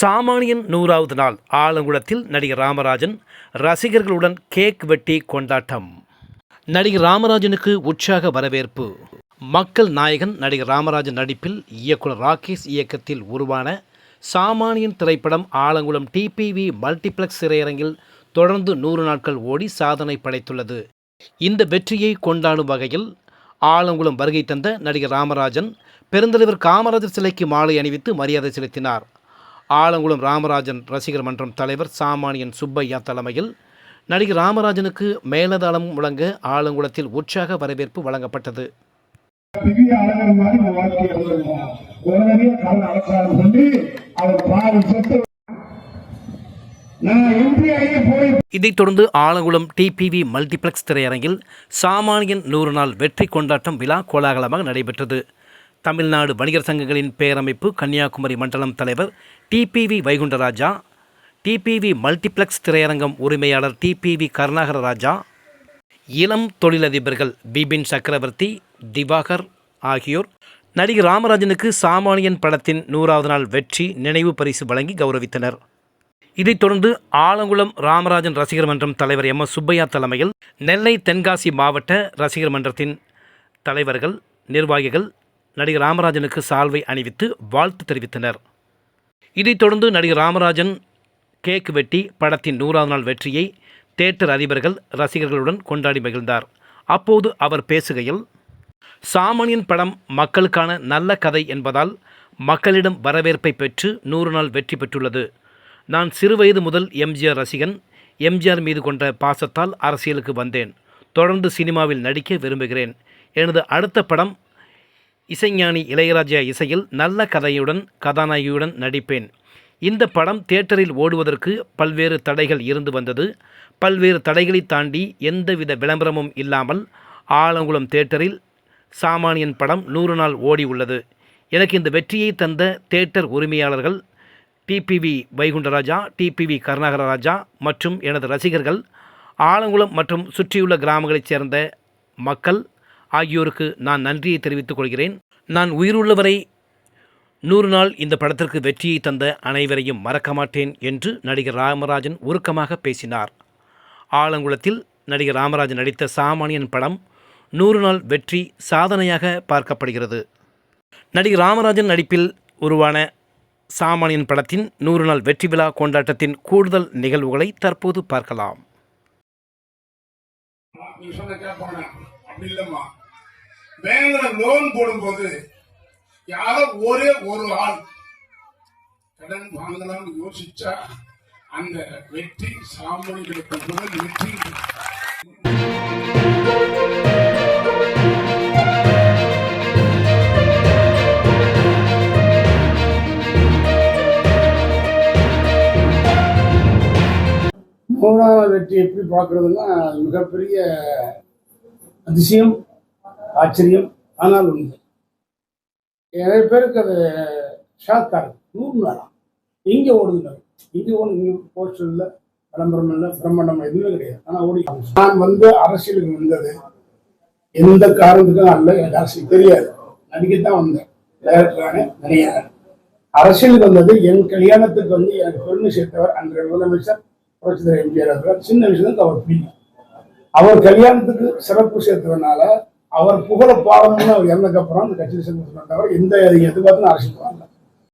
சாமானியன் நூறாவது நாள் ஆலங்குளத்தில் நடிகர் ராமராஜன் ரசிகர்களுடன் கேக் வெட்டி கொண்டாட்டம். நடிகர் ராமராஜனுக்கு உற்சாக வரவேற்பு. மக்கள் நாயகன் நடிகர் ராமராஜன் நடிப்பில் இயக்குனர் ராகேஷ் இயக்கத்தில் உருவான சாமானியன் திரைப்படம் ஆலங்குளம் டிபிவி மல்டிப்ளெக்ஸ் திரையரங்கில் தொடர்ந்து நூறு நாட்கள் ஓடி சாதனை படைத்துள்ளது. இந்த வெற்றியை கொண்டாடும் வகையில் ஆலங்குளம் வருகை தந்த நடிகர் ராமராஜன் பெருந்தலைவர் காமராஜர் சிலைக்கு மாலை அணிவித்து மரியாதை செலுத்தினார். ஆலங்குளம் ராமராஜன் ரசிகர் மன்றம் தலைவர் சாமானியன் சுப்பையா தலைமையில் நடிகர் ராமராஜனுக்கு மேலதாளம் முழங்க ஆலங்குளத்தில் உற்சாக வரவேற்பு வழங்கப்பட்டது. இதைத் தொடர்ந்து ஆலங்குளம் டிபிவி மல்டிப்ளெக்ஸ் திரையரங்கில் சாமானியன் நூறு நாள் வெற்றி கொண்டாட்டம் விழா கோலாகலமாக நடைபெற்றது. தமிழ்நாடு வணிகர் சங்கங்களின் பேரமைப்பு கன்னியாகுமரி மண்டலம் தலைவர் டிபிவி வைகுண்டராஜா டிபிவி மல்டிப்ளெக்ஸ் திரையரங்கம் உரிமையாளர் டிபிவி கருணாகர ராஜா இளம் தொழிலதிபர்கள் பிபின் சக்கரவர்த்தி திவாகர் ஆகியோர். நடிகர் ராமராஜனுக்கு சாமானியன் படத்தின் நூறாவது நாள் வெற்றி நினைவு பரிசு வழங்கி கௌரவித்தனர். இதைத் தொடர்ந்து ஆலங்குளம் ராமராஜன் ரசிகர் மன்றம் தலைவர் எம். எஸ். சுப்பையா தலைமையில் நெல்லை தென்காசி மாவட்ட ரசிகர் மன்றத்தின் தலைவர்கள் நிர்வாகிகள் நடிகர் ராமராஜனுக்கு சால்வை அணிவித்து வாழ்த்து தெரிவித்தனர். இதைத் தொடர்ந்து நடிகர் ராமராஜன் கேக் வெட்டி படத்தின் நூறாவது நாள் வெற்றியை தேட்டர் அதிபர்கள் ரசிகர்களுடன் கொண்டாடி மகிழ்ந்தார். அப்போது அவர் பேசுகையில் சாமானியன் படம் மக்களுக்கான நல்ல கதை என்பதால் மக்களிடம் வரவேற்பை பெற்று நூறு நாள் வெற்றி பெற்றுள்ளது. நான் சிறுவயது முதல் எம்ஜிஆர் ரசிகன் எம்ஜிஆர் மீது கொண்ட பாசத்தால் அரசியலுக்கு வந்தேன். தொடர்ந்து சினிமாவில் நடிக்க விரும்புகிறேன். எனது அடுத்த படம் இசைஞானி இளையராஜா இசையில் நல்ல கதையுடன் கதாநாயகியுடன் நடிப்பேன். இந்த படம் தியேட்டரில் ஓடுவதற்கு பல்வேறு தடைகள் இருந்து வந்தது. பல்வேறு தடைகளை தாண்டி எந்தவித விளம்பரமும் இல்லாமல் ஆலங்குளம் தியேட்டரில் சாமானியன் படம் நூறு நாள் ஓடி உள்ளது. எனக்கு இந்த வெற்றியை தந்த தியேட்டர் உரிமையாளர்கள் டிபிவி வைகுண்டராஜா டிபிவி கருணாகரராஜா மற்றும் எனது ரசிகர்கள் ஆலங்குளம் மற்றும் சுற்றியுள்ள கிராமங்களைச் சேர்ந்த மக்கள் ஆகியோருக்கு நான் நன்றியை தெரிவித்துக் கொள்கிறேன். நான் உயிருள்ளவரை நூறு நாள் இந்த படத்திற்கு வெற்றியை தந்த அனைவரையும் மறக்க மாட்டேன் என்று நடிகர் ராமராஜன் உருக்கமாக பேசினார். ஆலங்குளத்தில் நடிகர் ராமராஜன் நடித்த சாமானியன் படம் நூறு நாள் வெற்றி சாதனையாக பார்க்கப்படுகிறது. நடிகர் ராமராஜன் நடிப்பில் உருவான சாமானியன் படத்தின் நூறு நாள் வெற்றி விழா கொண்டாட்டத்தின் கூடுதல் நிகழ்வுகளை தற்போது பார்க்கலாம். பேங்க்ல லோன் போடும்போது யாரோ ஒரே ஒரு ஆள் கடன் வாங்கலாம்னு யோசிச்சா அந்த வெற்றி சாமணிகளுக்கு முதல் வெற்றி. மூணாவது வெற்றி எப்படி பார்க்கறதுன்னா மிகப்பெரிய அதிசயம். ஆச்சரியம் ஆனால் உண்மை. நிறைய பேருக்கு அது ஷாக் ஆகுது. நூறு நாளா? இங்கே ஓடுதுங்க. இங்கே ஒன்று இங்கே போஸ்டர் இல்லை விளம்பரம் இல்லை பிரம்மாண்டம் எதுவுமே கிடையாது. ஆனால் ஓடி நான் வந்து அரசியலுக்கு வந்தது எந்த காரணத்துக்கும் அல்ல எனக்கு அரசியல் தெரியாது. நடிக்கத்தான் வந்தேன். டைரக்டரான நடிகர் அரசியலுக்கு வந்தது என் கல்யாணத்துக்கு வந்து எனக்கு பெருமை சேர்த்தவர் அன்றைய முதலமைச்சர் புரட்சிதர் எம்ஜிஆர் அவர்கள் சின்ன விஷயத்துக்கு அவர் பிடிக்கும். அவர் கல்யாணத்துக்கு சிறப்பு சேர்த்ததுனால அவர் புகழ பாடணும்னு அவர் இறந்ததுக்கப்புறம் அந்த கட்சியில் சேர்ந்து தவிர எந்த எதிர்பார்த்து அரசியல் வரல